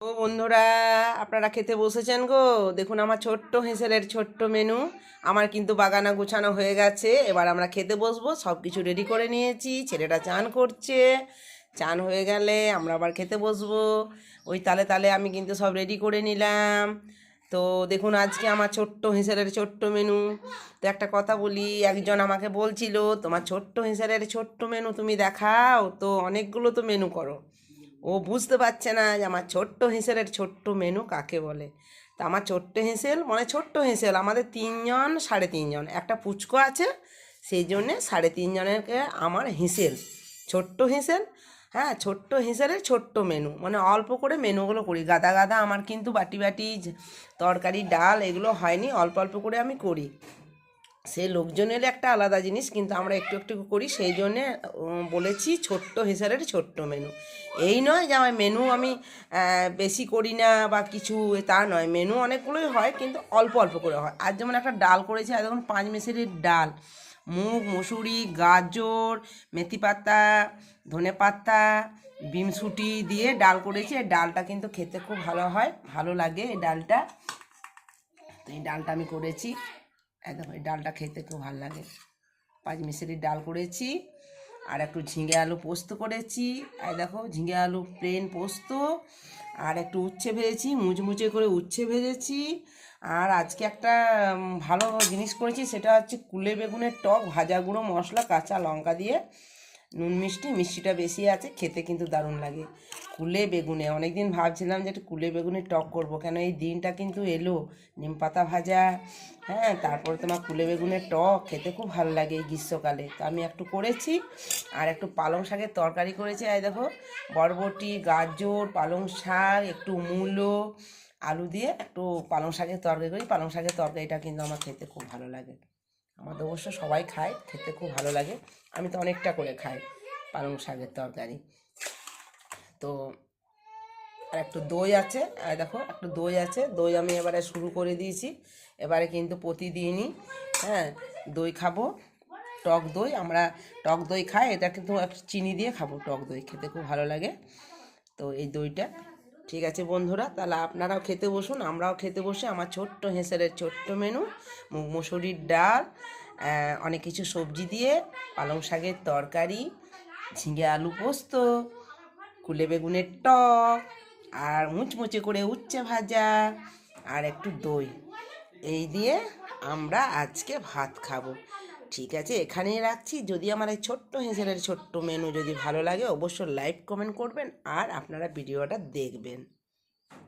ও বন্ধুরা, আপনারা খেতে বসেছেন গো? দেখুন আমার ছোট্ট হেঁসেলের ছোট্ট মেনু। আমার কিন্তু বাগানা গুছানো হয়ে গেছে। এবার আমরা খেতে বসবো। সব কিছু রেডি করে নিয়েছি। ছেলেটা চান করছে। চান হয়ে গেলে আমরা আবার খেতে বসবো। ওই তালে তালে আমি কিন্তু সব রেডি করে নিলাম। তো দেখুন আজকে আমার ছোট্ট হেঁসেলের ছোট্ট মেনু। তো একটা কথা বলি, একজন আমাকে বলছিল, তোমার ছোট্ট হেঁসেলের ছোট্ট মেনু তুমি দেখাও। তো অনেকগুলো তো মেনু করো। ও বুঝতে পারছে না যে আমার ছোট্ট হেঁসেলের ছোট্ট মেনু কাকে বলে। তা আমার ছোট্ট হেঁসেল মানে ছোট্ট হেঁসেল, আমাদের তিনজন সাড়ে তিনজন। একটা পুচকো আছে, সেই জন্যে সাড়ে তিনজনেরকে আমার হেঁসেল। ছোট্ট হেঁসেল হ্যাঁ ছোট্ট হেঁসেলের ছোট্ট মেনু। মানে অল্প করে মেনুগুলো করি। গাদা গাদা আমার কিন্তু বাটি বাটি তরকারি, ডাল এগুলো হয়নি, অল্প অল্প করে আমি করি। সে লোকজন এলে একটা আলাদা জিনিস, কিন্তু আমরা একটু একটু করি, সেই জন্যে বলেছি ছোট্ট হিসাবের ছোট্ট মেনু। এই নয় যে আমার মেনু আমি বেশি করি না বা কিছু তা নয়। মেনু অনেকগুলোই হয়, কিন্তু অল্প অল্প করে হয়। আর যেমন একটা ডাল করেছি, আর দেখুন পাঁচ মেসেরির ডাল। মুগ, মুসুরি, গাজর, মেথি পাতা, ধনে পাতা বিমসুটি দিয়ে ডাল করেছি। এই ডালটা কিন্তু খেতে খুব ভালো হয়, ভালো লাগে এই ডালটা। এই ডালটা আমি করেছি। একদম এই ডালটা খেতে খুব ভালো লাগে। পাঁচ মিশালির ডাল করেছি, আর একটু ঝিঙে আলু পোস্ত করেছি। আর দেখো, ঝিঙে আলু প্লেন পোস্ত, আর একটু উচ্ছে ভেজেছি, মুচমুচে করে উচ্ছে ভেজেছি। আর আজকে একটা ভালো জিনিস করেছি, সেটা হচ্ছে কুলে বেগুনের টক, ভাজা গুঁড়ো মশলা, কাঁচা লঙ্কা দিয়ে। নুন মিষ্টি, মিষ্টিটা বেশি আছে, খেতে কিন্তু দারুণ লাগে। কুলে বেগুনে অনেক দিন ভাবছিলাম যে একটু কুলে বেগুনের টক করব, কেন এই দিনটা কিন্তু এলো, নিম পাতা ভাজা হ্যাঁ তারপরে তোমার কুলে বেগুনের টক, খেতে খুব ভালো লাগে এই গ্রীষ্মকালে। তো আমি একটু করেছি, আর একটু পালং শাকের তরকারি করেছি আর দেখো, বরবটি, গাজর, পালং শাক, একটু মূলো, আলু দিয়ে একটু পালং শাকের তরকারি করি। পালং শাকের তরকারিটা কিন্তু আমার খেতে খুব ভালো লাগে। আমাদের অবশ্য সবাই খায়, খেতে খুব ভালো লাগে। আমি তো অনেকটা করে খাই, পালং শাকের তরকারি। তো আর একটু দই আছে, আর দেখো একটু দই আছে, দই আমি এবারে শুরু করে দিয়েছি। এবারে কিন্তু প্রতিদিনই হ্যাঁ দই খাব, টক দই। আমরা টক দই খাই, এটা কিন্তু চিনি দিয়ে খাব টক দই, খেতে খুব ভালো লাগে। তো এই দইটা ঠিক আছে বন্ধুরা, তাহলে আপনারাও খেতে বসুন, আমরাও খেতে বসে আমার ছোট্ট হেঁসেলের ছোট্ট মেনু মসুরির ডাল অনেক কিছু সবজি দিয়ে, পালং শাকের তরকারি, ঝিঙে আলু পোস্ত, কুলে বেগুনের টক, আর মুচমুচে করে উচ্ছে ভাজা, আর একটু দই। এই দিয়ে আমরা আজকে ভাত খাব। ঠিক আছে, এখানেই রাখছি। যদি আমার এই ছোট্ট হেঁসেলের ছোট্ট মেনু যদি ভালো লাগে, অবশ্যই লাইক কমেন্ট করবেন, আর আপনারা ভিডিওটা দেখবেন।